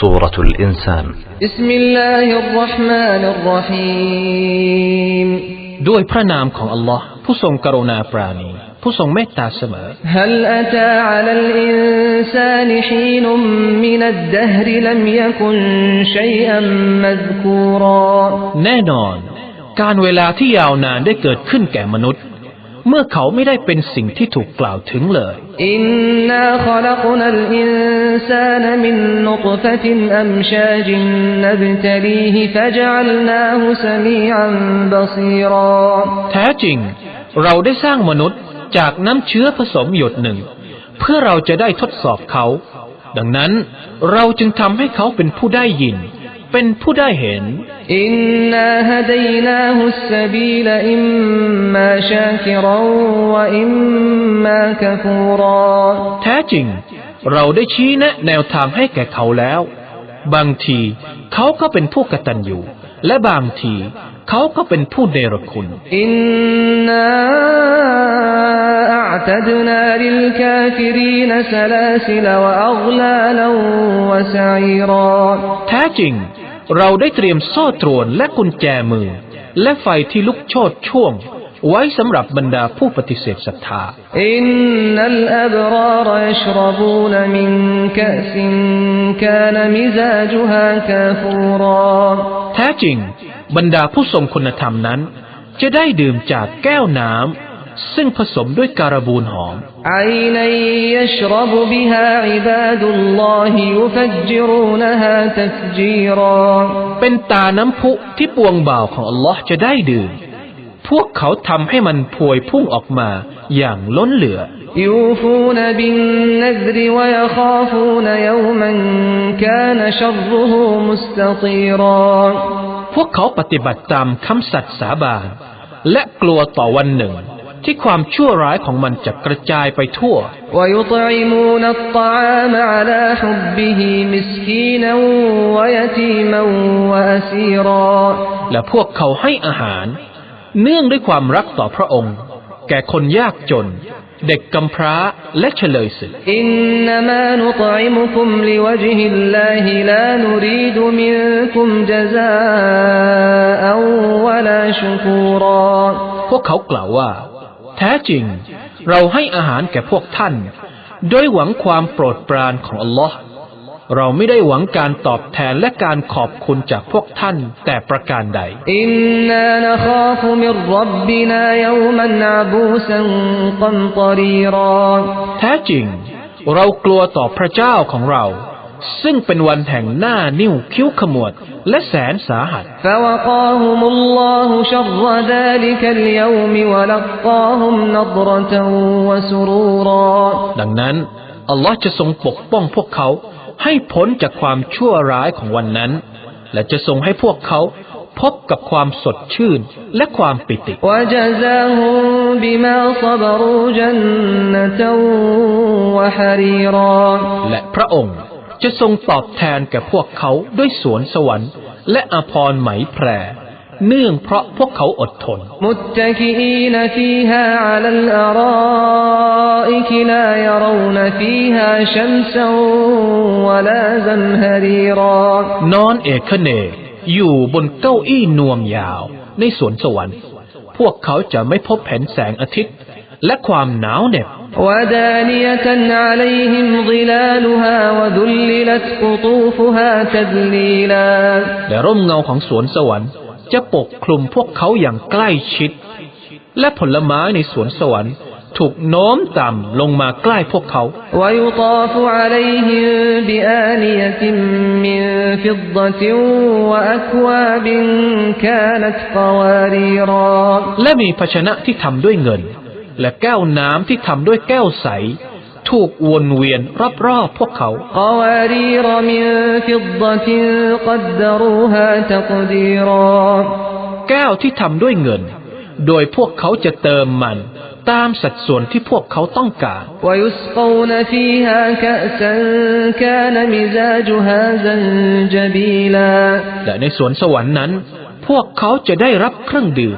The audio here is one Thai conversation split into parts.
سورة الإنسان بسم الله الرحمن الرحيم ด้วยพระนามของอัลลอฮ์ผู้ทรงกรุณาปราณี ผู้ทรงเมตตาเสมอ هل أتى على الإنسان حين من الدهر لم يكن شيئا مذكورا แน่นอน การเวลาที่ยาวนานได้เกิดขึ้นแก่มนุษย์ เมื่อเขาไม่ได้เป็นสิ่งที่ถูกกล่าวถึงเลยอินนาขลักนัลอินซานมินนุตฟะตินอัมชาจินนบตลีฮิฟะจัลนาฮุสมีอันบซีรอแท้จริง เราได้สร้างมนุษย์จากน้ำเชื้อผสมหยดหนึ่ง เพื่อเราจะได้ทดสอบเขา ดังนั้นเราจึงทำให้เขาเป็นผู้ได้ยิน เป็นผู้ได้เห็น อินนาฮดยนาฮุสซบีลอิมมาชาคิรวอิมมาคะฟูรอแท้จริง เราได้ชี้แนะแนวทางให้แก่เขาแล้ว บางทีเขาก็เป็นผู้กตัญญูและบางทีเขาก็เป็นผู้เนรคุณ อินนาอัตดนาลิลกาฟิรีนสลาซิลวะอัลลาลวะสัยรอแท้จริง เราได้เตรียมโซ่ตรวนและกุญแจมือ และไฟที่ลุกโชดช่วง ไว้สำหรับบรรดาผู้ปฏิเสธศรัทธาอินนัลอับรารยชรบูนมินกะสินกานมิซาจฮากาฟูรอแท้จริง บรรดาผู้ทรงคุณธรรมนั้น จะได้ดื่มจากแก้วน้ำ ซึ่งผสมด้วยการบูนหอม عينا يشرب بها عباد الله يفجرونها تفجيرا เป็นตาน้ำพุที่ปวงบ่าวของอัลลอฮ์จะได้ดื่ม พวกเขาทำให้มันพวยพุ่งออกมาอย่างล้นเหลือ يوفون بالنذر ويخافون يوما كان شره مستطيرا พวกเขาปฏิบัติตามคำสัตย์สาบานและกลัวต่อวันหนึ่ง ที่ความชั่วร้ายของมันจะกระจายไปทั่ว และพวกเขาให้อาหาร เนื่องด้วยความรักต่อพระองค์ แก่คนยากจน เด็กกำพร้าและเฉลยศึกอินนามานุตอิมุคุมลิวจฮิลลาฮิลานูรีดมินคุมจซาอวะลาชุกูรอพวกเขากล่าวว่า แท้จริง เราให้อาหารแก่พวกท่าน โดยหวังความโปรดปรานของอัลลอฮ์เราไม่ได้หวังการตอบแทนและการขอบคุณจากพวกท่านแต่ประการใดแท้จริง เรากลัวต่อพระเจ้าของเรา ซึ่งเป็นวันแห่งหน้านิ้วคิ้วขมวด และแสนสาหัสดังนั้น อัลลอฮ์จะทรงปกป้องพวกเขา ให้พ้นจากความชั่วร้ายของวันนั้น และจะทรงให้พวกเขาพบกับความสดชื่นและความปิติและพระองค์ จะทรงตอบแทนแก่พวกเขาด้วยสวนสวรรค์และอภรไหมแพรเนื่องเพราะพวกเขาอดทน มุนอกลานานอนเอกเนกอยู่บนเก้าอี้นวมยาว ในสวนสวรรค์ พวกเขาจะไม่พบแผ่นแสงอาทิตย์ และความหนาวเหน็บ ودانية عليهم ظلالها وذللت قطوفها تذليلا และร่มเงาของสวนสวรรค์ จะปกคลุมพวกเขาอย่างใกล้ชิด และผลไม้ในสวนสวรรค์ ถูกโน้มต่ำลงมาใกล้พวกเขา ويطاف عليهم بآنية من فضة وأكواب كانت قواريرا และมีภาชนะที่ทำด้วยเงิน และแก้วน้ำที่ทำด้วยแก้วใส ถูกวนเวียนรอบๆพวกเขา แก้วที่ทำด้วยเงิน โดยพวกเขาจะเติมมันตามสัดส่วนที่พวกเขาต้องการและในสวนสวรรค์นั้น พวกเขาจะได้รับเครื่องดื่ม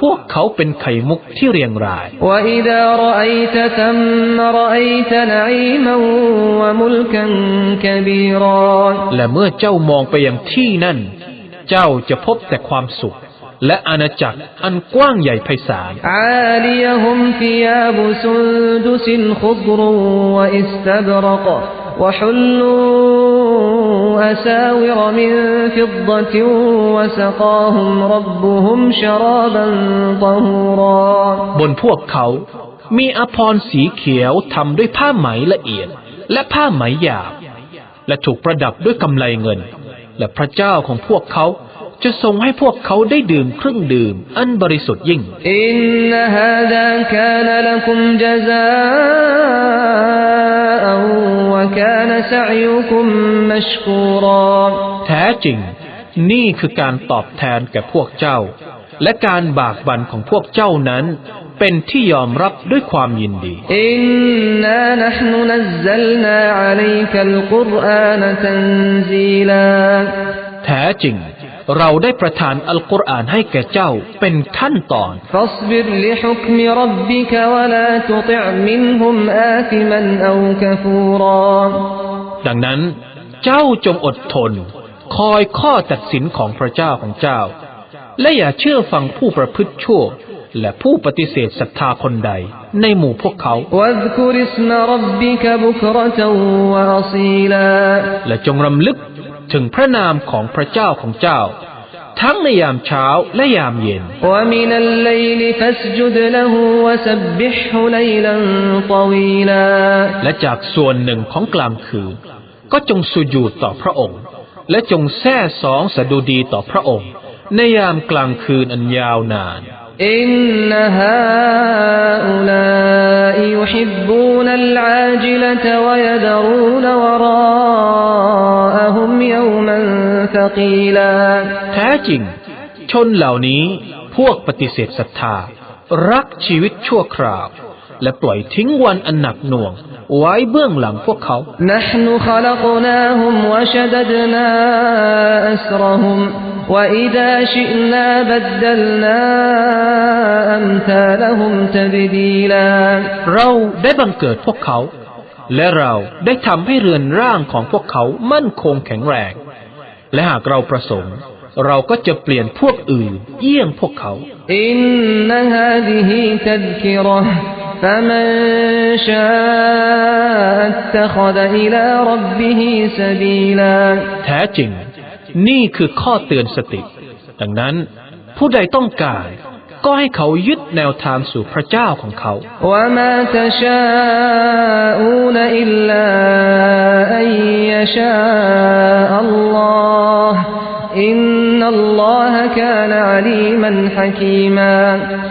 พวกเขาเป็นไข่มุกที่เรียงราย และเมื่อเจ้ามองไปยังที่นั่น เจ้าจะพบแต่ความสุข และอาณาจักรอันกว้างใหญ่ไพศาลบนพวกเขามีอภรรสีเขียวทำด้วยผ้าไหมละเอียด และผ้าไหมหยาบ และถูกประดับด้วยกำไลเงิน และพระเจ้าของพวกเขา จะทรงให้พวกเขาได้ดื่มเครื่องดื่ม อันบริสุทธิ์ยิ่งอินนฮาดาคานลักุมจซาอวะกานซะยุคุมมัชกูรอแท้จริง นี่คือการตอบแทนแก่พวกเจ้า และการบากบั่นของพวกเจ้านั้นเป็นที่ยอมรับด้วยความยินดี อินนานะนุนัซซัลนาอะลัยกัลกุรอานะตันซีลาแท้จริง เราได้ประทานอัลกุรอานให้แก่เจ้าเป็นขั้นตอนดังนั้น เจ้าจงอดทน คอยข้อตัดสินของพระเจ้าของเจ้า และอย่าเชื่อฟังผู้ประพฤติชั่วและผู้ปฏิเสธศรัทธาคนใดในหมู่พวกเขา และจงรำลึก ถึงพระนามของพระเจ้าของเจ้า ทั้งในยามเช้าและยามเย็น และจากส่วนหนึ่งของกลางคืน ก็จงสุญูดต่อพระองค์ และจงแท่สองสะดุดีต่อพระองค์ ในยามกลางคืนอันยาวนานอินนฮาอุลาอิยุฮิบบูนัลอาจิลตะวยดรูนวรา يوما ثقيلا แท้จริง ชนเหล่านี้พวกปฏิเสธศรัทธา รักชีวิตชั่วคราว และปล่อยทิ้งวันอันหนักหน่วง ไว้เบื้องหลังพวกเขา نحن خلقناهم وشددنا أسرهم وإذا شئنا بدلنا أمثالهم تبديلا เราได้บังเกิดพวกเขา และเราได้ทำให้เรือนร่างของพวกเขามั่นคงแข็งแรง และหากเราประสงค์ เราก็จะเปลี่ยนพวกอื่น เยี่ยงพวกเขา إن هذه تذكرة فمن شاء اتخذ إلى ربه سبيلا แท้จริง นี่คือข้อเตือนสติ ดังนั้น ผู้ใดต้องการ ก็ให้เขายึดแนวทางสู่พระเจ้าของเขา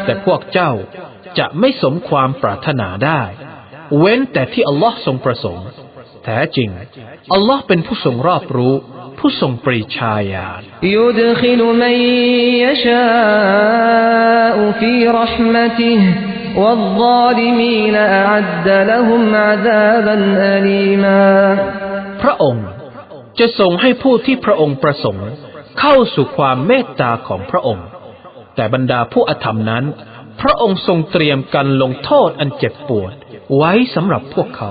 แต่พวกเจ้าจะไม่สมความปรารถนาได้ เว้นแต่ที่อัลลอฮ์ทรงประสงค์ แท้จริง อัลลอฮ์เป็นผู้ทรงรอบรู้ ผู้ทรงปรีชาญาณ يدخل من يشاء في رحمته والظالمين أعد لهم عذابا أليما พระองค์จะทรงให้ผู้ที่พระองค์ประสงค์ เข้าสู่ความเมตตาของพระองค์ แต่บรรดาผู้อธรรมนั้น พระองค์ทรงเตรียมการลงโทษอันเจ็บปวด ไว้สำหรับพวกเขา